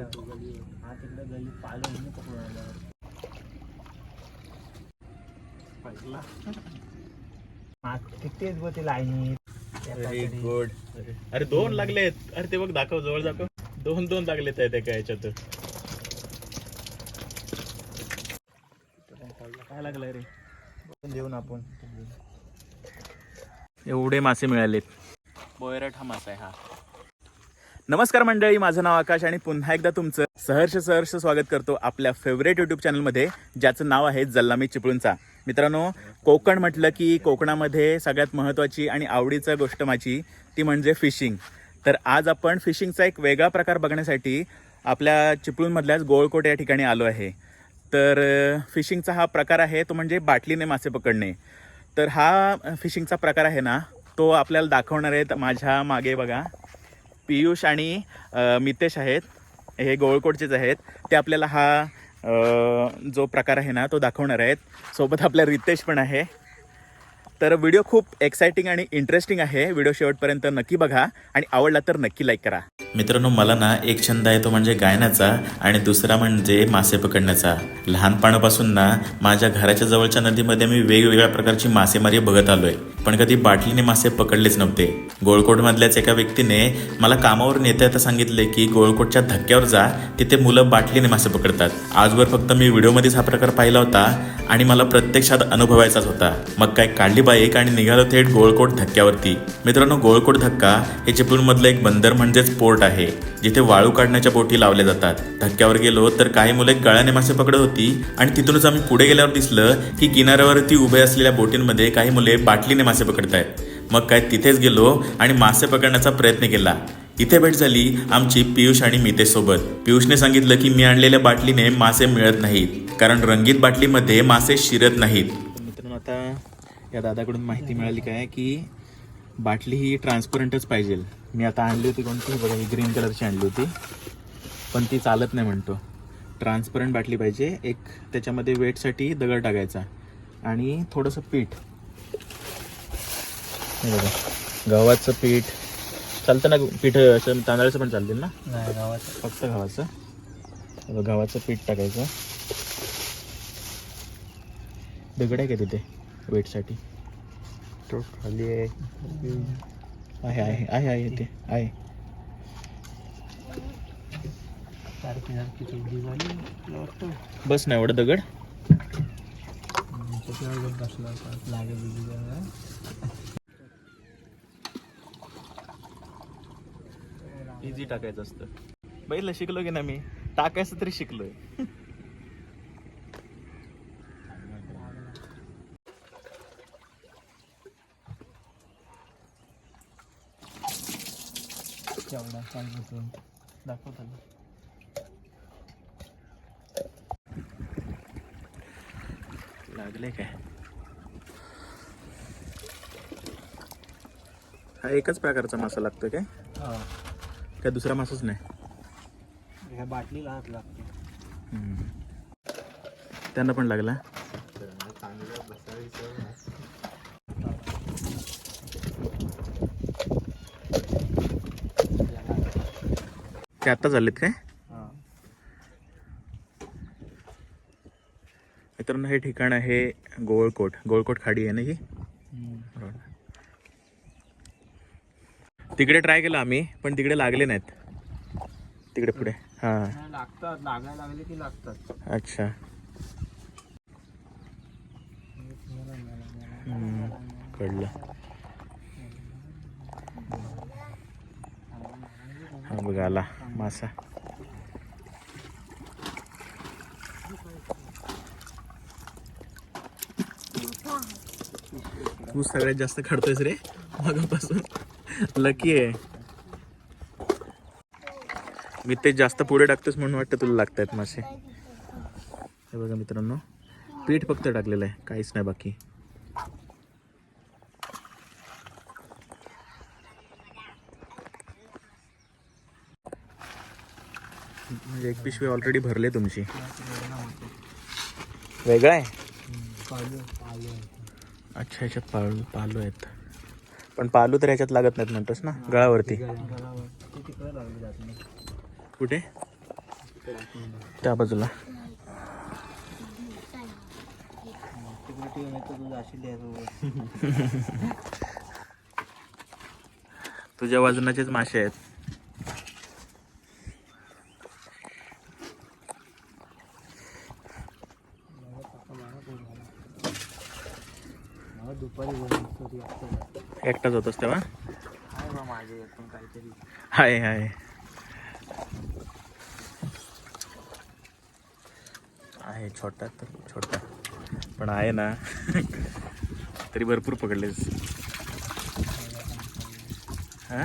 हा तिकडे गल्ली पालो म्हणून पकडून आला किती बघ ते लाईनीत व्हेरी गुड अरे दोन लागलेत अरे ते बघ दाखव जवळ दाखव. दोन दोन लागलेत आहेत एका याच्यात काय लागलंय रे? देऊन आपण. एवढे मासे मिळालेत. बोयरट हा मासा आहे हा. नमस्कार मंडळी माझं नाव आकाश आणि पुन्हा एकदा तुमचं सहर्ष सहर्ष स्वागत करतो आपल्या फेवरेट यूट्यूब चॅनलमध्ये ज्याचं नाव आहे जल्लामी चिपळूणचा. मित्रांनो कोकण म्हटलं की कोकणामध्ये सगळ्यात महत्त्वाची आणि आवडीचं गोष्ट माझी ती म्हणजे फिशिंग तर आज आपण फिशिंगचा एक वेगळा प्रकार बघण्यासाठी आपल्या चिपळूणमधल्याच गोळकोट या ठिकाणी आलो आहे. तर फिशिंगचा हा प्रकार आहे तो म्हणजे बाटलीने मासे पकडणे. तर हा फिशिंगचा प्रकार आहे ना तो आपल्याला दाखवणार आहेत माझ्या मागे बघा. पियुष आणि मितेश आहेत. हे गोळकोटचेच आहेत. ते आपल्याला हा जो प्रकार आहे ना तो दाखवणार आहेत. सोबत आपल्या रितेश पण आहे. तर व्हिडिओ खूप एक्साइटिंग आणि इंटरेस्टिंग आहे. व्हिडिओ शेवटपर्यंत नक्की बघा आणि आवडला तर नक्की लाईक करा. मित्रांनो मला ना एक छंद आहे तो म्हणजे गायनाचा आणि दुसरा म्हणजे मासे पकडण्याचा. लहानपणापासून ना माझ्या घराच्या जवळच्या नदीमध्ये मी वेगवेगळ्या प्रकारची मासेमारी बघत आलोय. पण कधी बाटलीने मासे पकडलेच नव्हते. गोळकोटमधल्याच एका व्यक्तीने मला कामावर नेता येता सांगितले की गोळकोटच्या धक्क्यावर जा तिथे मुलं बाटलीने मासे पकडतात. आजवर फक्त मी व्हिडिओमध्येच हा प्रकार पाहिला होता आणि मला प्रत्यक्षात अनुभवायचाच होता. मग काय काढली बाईक आणि निघालो थेट गोळकोट धक्क्यावरती. मित्रांनो गोळकोट धक्का हे चिपळूणमधलं एक बंदर म्हणजेच पोर्ट आहे. जिथे वाळू काढण्याच्या बोटी लावल्या जातात. धक्क्यावर गेलो तर काही मुले गळ्याने मासे पकडत होती आणि तिथूनच आम्ही पुढे गेल्यावर दिसलं की किनाऱ्यावरती उभे असलेल्या बोटींमध्ये काही मुले बाटलीने मासे पकडतायत. मग काय तिथेच गेलो आणि मासे पकडण्याचा प्रयत्न केला. इथे भेट झाली आमची पियुष आणि मितेश सोबत. पियुषने सांगितलं की मी आणलेल्या बाटलीने मासे मिळत नाहीत कारण रंगीत बाटलीमध्ये मासे शिरत नाहीत. मित्रांनो आता या दादाकडून माहिती मिळाली काय की बाटली ही ट्रान्सपरंटच पाहिजे. मी आता आणली होती कोणती बघा ही ग्रीन कलरची आणली होती. पण ती चालत नाही म्हणतो. ट्रान्सपरंट बाटली पाहिजे. एक त्याच्यामध्ये वेटसाठी दगड टाकायचा. आणि थोडंसं पीठ. बघा. गव्हाचं पीठ. चालतं ना पीठ असं तांदळाचं पण चालतील ना? नाही गावात फक्त गव्हाचं. गव्हाचं पीठ टाकायचं. दगड आहे का तिथे? वेटसाठी तो खाली आहे. आहे आहे आहे आहे ते आहे. सारखी सारखी चुडी झाली तुला वाटतं? बस ना एवढं दगड. त्याच्यावर बसला होता लागे बिगी इझी टाकायचं असतं. बघितलं शिकलो की ना मी? टाकायचं तरी शिकलोय. केवढा चालू दाखवतो लागले काय? हा एकच प्रकारचा मासा लागतो काय? हा. काय दुसरा मासाच नाही? ह्या बाटलीला हात लागते. त्यांना पण लागला? ते आता झालेत काय? मित्रांनो हे ठिकाण आहे गोळकोट. गोळकोट खाडी आहे ना ही? तिकडे ट्राय केलं आम्ही पण तिकडे लागले नाहीत. तिकडे पुढे. हां. लागतात. लागायला लागले की लागतात. अच्छा. कळलं. हा बघा आला मासा तू सगळ्यात जास्त खडतोयस रे? मागापासून. लकी आहे. मी ते जास्त पुढे टाकतोस म्हणून वाटतं तुला लागतायत मासे. हे बघा मित्रांनो पीठ फक्त टाकलेलं आहे. काहीच नाही बाकी. म्हणजे एक पिशवी ऑलरेडी भरले तुमची. वेगळं आहे? अच्छा याच्यात पालू पालू आहेत. पण पालू तर याच्यात लागत नाहीत म्हणतोस ना गळावरती. कुठे? त्या बाजूला. तुझ्या वजनाचेच मासे आहेत मला दुपारी बनवतो असतं एकटाच होतोस तेव्हा आहे बा माझे काहीतरी. हाय हाय. आहे छोटा तर छोटा. पण आहे ना. तरी भरपूर पकडलेस. हा?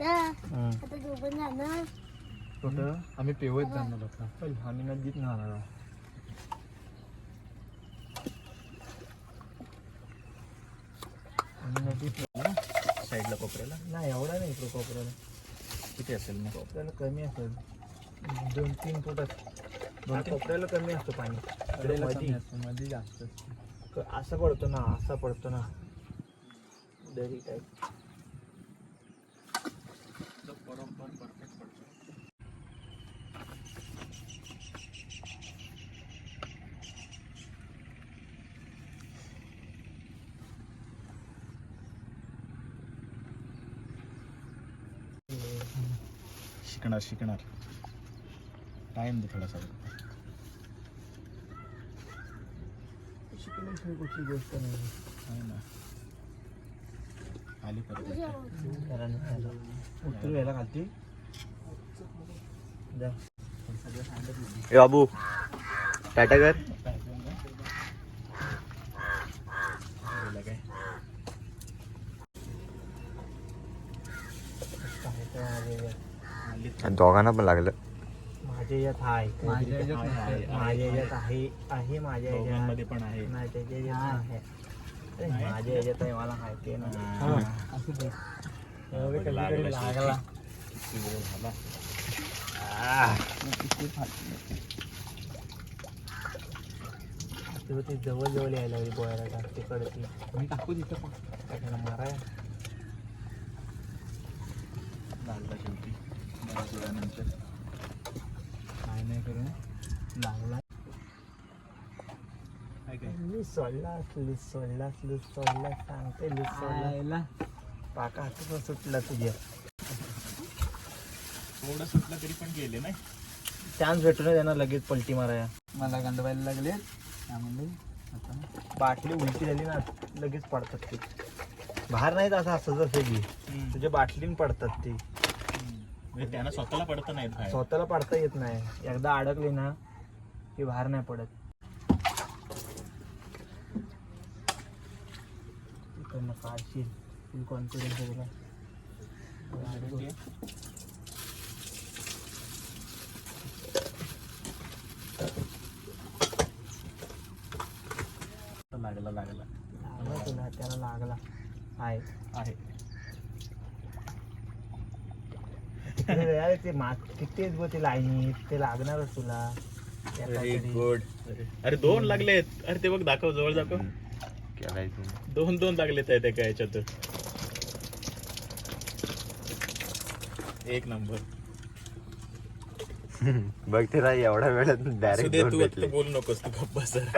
आता. दोघं जाणार. कुठं? आम्ही पेवत जाणार होता आम्ही नदीत नाहणार आहोत. आम्ही नदीत नाही साईडला कोपऱ्याला? नाही एवढा नाही इकडं कोपऱ्याला. किती असेल मग कोपऱ्याला कमी असेल. दोन तीन फुटात. दोन कोपऱ्याला कमी असतो पाणी. इकडे मध्ये मध्ये जास्त. क- असा पडतो ना असा पडतो ना. दरी टाईप शिकणार शिकणार. टाइम दे थोडासा. शिकल्याशिवाय कुठली गोष्ट नाही. ना. आली परत एकदा. उतरू यायला खालती. जा. ए बाबू टाटा कर. काय आणि दोघांना पण लागलं. माझ्या याच्यात आहे. माझ्या याच्यात नाही. माझ्या याच्यात आहे. आहे. माझ्या याच्यात दोघांमध्ये पण आहे. नाही त्याच्या याच्यात आहे अरे, माझ्या याच्यात आहे मला माहिती आहे ना. हा. असू दे एवढे कधी लागला कधी लागला. किती वेळ झाला तेव्हा ते जवळ जवळ यायला लागली बोयाला तिकडची मी टाकू तिथं पण. माराय लागला शेवटी बऱ्याच वेळानंतर काय नाही करू लागला काय काय मी सोडलास लूज सोडलास लूज सोडलास सांगते लूज सोडला पाका हातच सुटला तुझ्या थोडं सुटलं तरी पण गेले नाही. चान्स भेटून त्यांना लगेच पलटी माराया मला गंडवायला लागले. त्यामुळे आता बाटली उलटी झाली ना लगेच पडतात ते. बाहेर नाहीत असं असं जसं की. तुझ्या बाटलीन पडतात ते. म्हणजे त्यांना स्वतःला पडत बाहेर. स्वतःला पडता येत नाही. एकदा अडकली ना की बाहेर नाही पडत. इकडनं काढशील. फुल कॉन्फिडन्स आहे तुला. लागला लागला. लागला तुला त्याला लागला. आहे. आहे. ते मा किती आहेत गं ते लाईनीत ते लागणारच तुला. गुड अरे दोन लागलेत. अरे ते बघ दाखव जवळ दाखव. केलाय दोन दोन लागलेत आहे त्या याच्यात. एक नंबर. बघ ते राही एवढ्या वेळात असू डायरेक्ट दे दोन तू आता बोलू नकोस तू गप्पा सर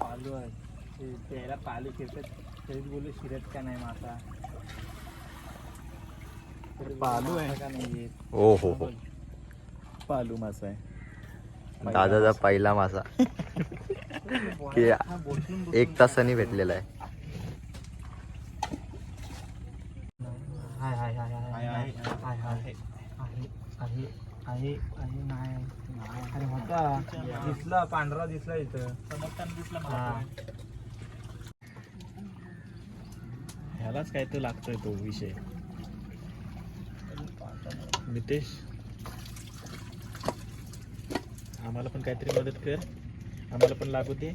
पालू आहे. ते त्याला पालू शिरतात तरीच बोलू शिरत का नाही मासा तरी पालू आहे. ओ हो हो पालू मासा आहे दादाचा पहिला मासा एक तासाने भेटलेला आहे अरे होता दिसला पांढरा दिसला इथं चमकताना दिसला. मला ह्यालाच काय तर लागतोय तो विषय नितेश. आम्हाला पण काहीतरी मदत कर. आम्हाला पण लागू दे.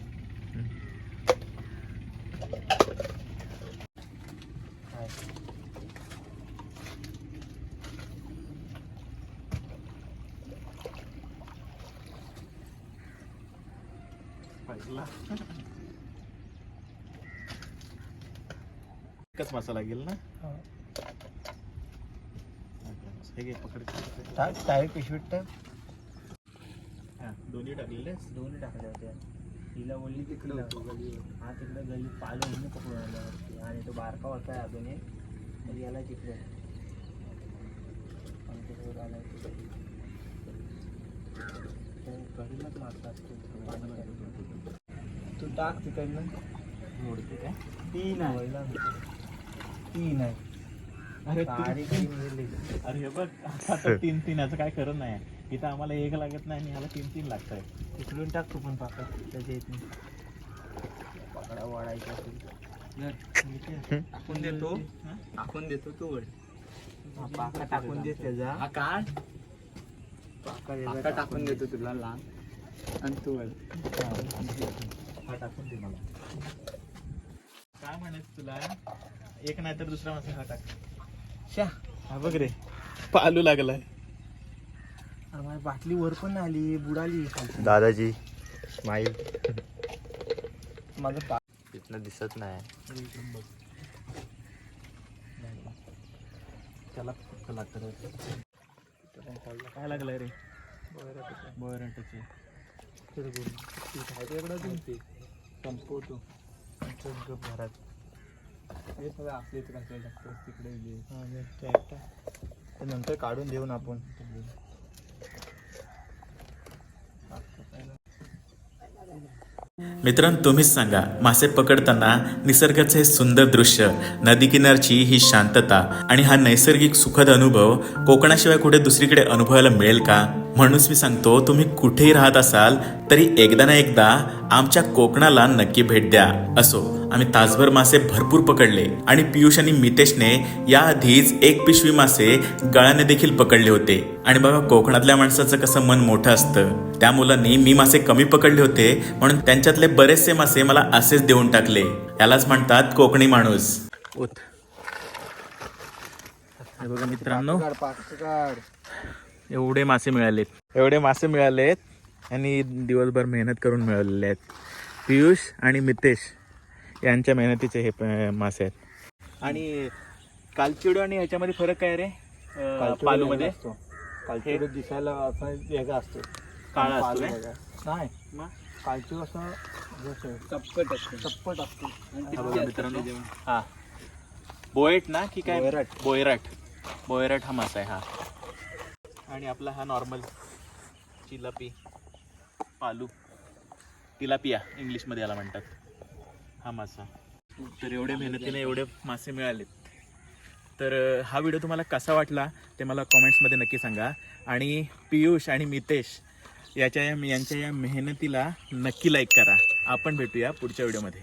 एकच मासा लागेल ना? हे घे पकड. टाक टायर पिशवीत टाक. हा, दोन्ही टाकलेलेस दोन्ही टाकल्या होत्या. तिला बोलली तिकडे हा तिकडे गली म्हणून पकडून आला वरती. आणि तो बारका होता अजून एक. तर याला तिकडे. आणि तो वर आला तिकडे. तो कढीलाच मारला असतो. तू टाक तिकडनं. मोडते काय? तीन आहे तीन आहे अरे. अरे हे बघ आता तीन तीन याचं काय खरं नाही. इथं आम्हाला एक लागत नाही आणि ह्याला तीन तीन लागत आहे तिकडून टाक तू पण पाकड त्याच्या नाही पाकडा वाढायचा असेल. टाकून देतो. टाकून देतो तू वळ. हा, पाका टाकून दे त्याचा. त्याचा आता टाकून देतो तुला लहान आणि तू वळ. हा टाकून दे मला. काय म्हणायचं तुला? एक नाही तर दुसरा मासा हा टाक. शा हा बघ रे. पालू लागलाय. माझी बाटली वर पण आली बुडाली. दादाजी स्माईल माझं पा तिथनं दिसत नाही. त्याला फक्त लागतं काय लागलंय रे? बोयराटाचे संपवतो. घरात. आपल्या इथे कसं टाकतो तिकडे गेली. हा, ते एकटा. ते नंतर काढून देऊन आपण मित्रांनो तुम्हीच सांगा मासे पकडताना निसर्गाचे हे सुंदर दृश्य नदी किनारची ही शांतता आणि हा नैसर्गिक सुखद अनुभव कोकणाशिवाय कुठे दुसरीकडे अनुभवायला मिळेल का म्हणूनच मी सांगतो तुम्ही कुठेही राहत असाल तरी एकदा ना एकदा आमच्या कोकणाला नक्की भेट द्या. असो आम्ही तासभर मासे भरपूर पकडले आणि पियुष आणि मितेशने याआधीच एक पिशवी मासे गळाने देखील पकडले होते. आणि बघा कोकणातल्या माणसाचं कसं मन मोठं असतं. त्या मुलांनी मी मासे कमी पकडले होते म्हणून त्यांच्यातले बरेचसे मासे मला असेच देऊन टाकले. यालाच म्हणतात कोकणी माणूस. बघा मित्रांनो. एवढे मासे मिळालेत. एवढे मासे मिळालेत आणि दिवसभर मेहनत करून मिळवलेले आहेत. पियुष आणि मितेश यांच्या मेहनतीचे हे मासे आहेत. आणि कालचिडो आणि ह्याच्यामध्ये फरक काय रे? पालू मध्ये कालची दिसायला असा वेगळा असतो. काळा असतो. नाही. असं जसं चप्पट असतो. चप्पट असतो. हा असतं मित्रांनो? हा. बोएट ना की काय? बोयराट. बोयराट. बोयराट हा मासा आहे हा. आणि आपला हा नॉर्मल चिलापी पालू तिलापिया इंग्लिशमध्ये याला म्हणतात. हा मासा. तर एवढे मेहनतीने एवढे मासे मिळालेत. तर हा व्हिडिओ तुम्हाला कसा वाटला ते मला कॉमेंट्समध्ये नक्की सांगा. आणि पियुष आणि मितेश याच्या या यांच्या या मेहनतीला नक्की लाईक करा. आपण भेटूया पुढच्या व्हिडिओमध्ये